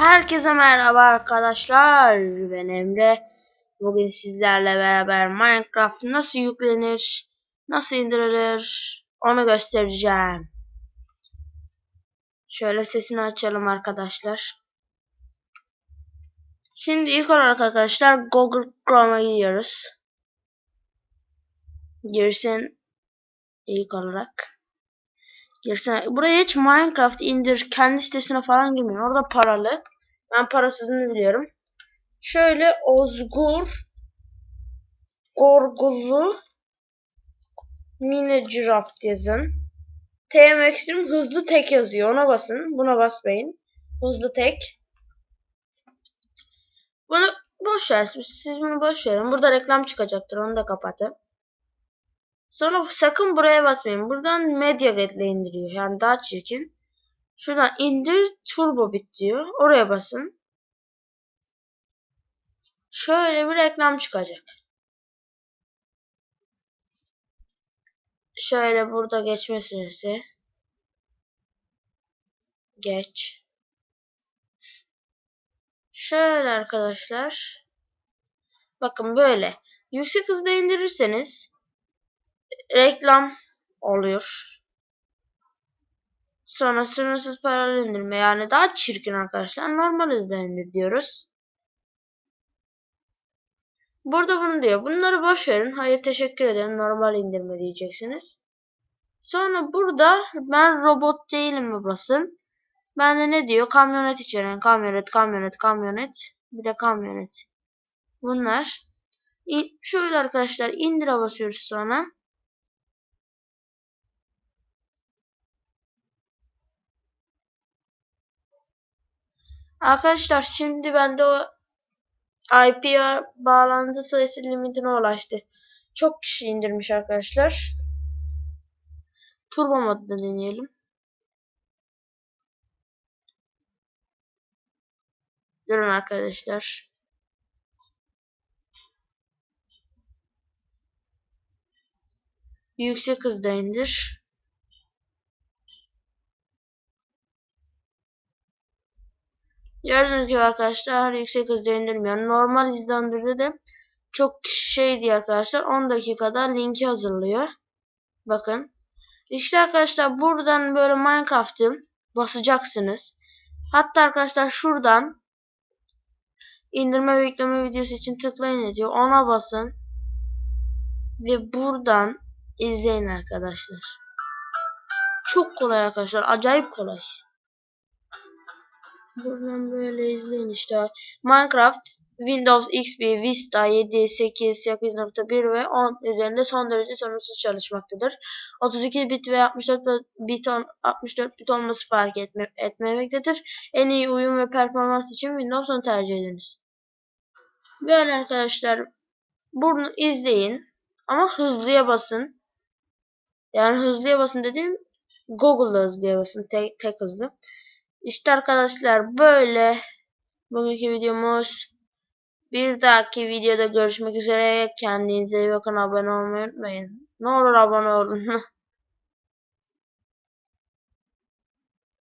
Herkese merhaba arkadaşlar. Ben Emre. Bugün sizlerle beraber Minecraft nasıl yüklenir, nasıl indirilir onu göstereceğim. Şöyle sesini açalım arkadaşlar. Şimdi ilk olarak arkadaşlar Google Chrome'a giriyoruz. Girsin ilk olarak. Girsene. Buraya hiç Minecraft indir kendi sitesine falan girmeyin. Orada paralı. Ben parasızını biliyorum. Şöyle Ozgur Gorgulu Minecraft yazın. T Maximum hızlı tek yazıyor. Ona basın. Buna basmayın. Hızlı tek. Bunu boş ver. Siz bunu boş verin. Burada reklam çıkacaktır. Onu da kapatın. Sonra sakın buraya basmayın. Buradan Media ile indiriyor. Yani daha çirkin. Şuradan indir Turbo Bit diyor. Oraya basın. Şöyle bir reklam çıkacak. Şöyle burada geçme süresi. Geç. Şöyle arkadaşlar. Bakın böyle. Yüksek hızda indirirseniz reklam oluyor. Sonra sınırsız paralı indirme yani daha çirkin arkadaşlar. Normal indir diyoruz. Burada bunu diyor. Bunları boş verin. Hayır teşekkür ederim. Normal indirme diyeceksiniz. Sonra burada ben robot değilim mi basın. Ben de ne diyor? Kamyonet içeren. Kamyonet, kamyonet, kamyonet. Bir de kamyonet. Bunlar. Şöyle arkadaşlar indire basıyoruz sonra. Arkadaşlar şimdi bende o IP bağlantı sayısı limitine ulaştı. Çok kişi indirmiş arkadaşlar. Turbo modda deneyelim. Durun arkadaşlar. Yüksek hızda indir. Gördüğünüz gibi arkadaşlar yüksek hızda indirmiyor. Normal hızlandırdı de çok şey diye arkadaşlar 10 dakikada linki hazırlıyor. Bakın. İşte arkadaşlar buradan böyle Minecraft'ı basacaksınız. Hatta arkadaşlar şuradan indirme ve yükleme videosu için tıklayın diyor. Ona basın. Ve buradan izleyin arkadaşlar. Çok kolay arkadaşlar. Acayip kolay. Buradan böyle izleyin işte. Minecraft Windows XP, Vista 7, 8, 8.1 ve 10 üzerinde son derece sorunsuz çalışmaktadır. 32 bit ve 64 bit, 64 bit olması fark etme, etmemektedir. En iyi uyum ve performans için Windows'u tercih ediniz. Böyle arkadaşlar bunu izleyin ama hızlıya basın. Yani hızlıya basın dediğim Google'da hızlıya basın. Tek, tek hızlı. İşte arkadaşlar böyle bugünkü videomuz. Bir dahaki videoda görüşmek üzere. Kendinize iyi bakın. Abone olmayı unutmayın. Ne olur abone olun.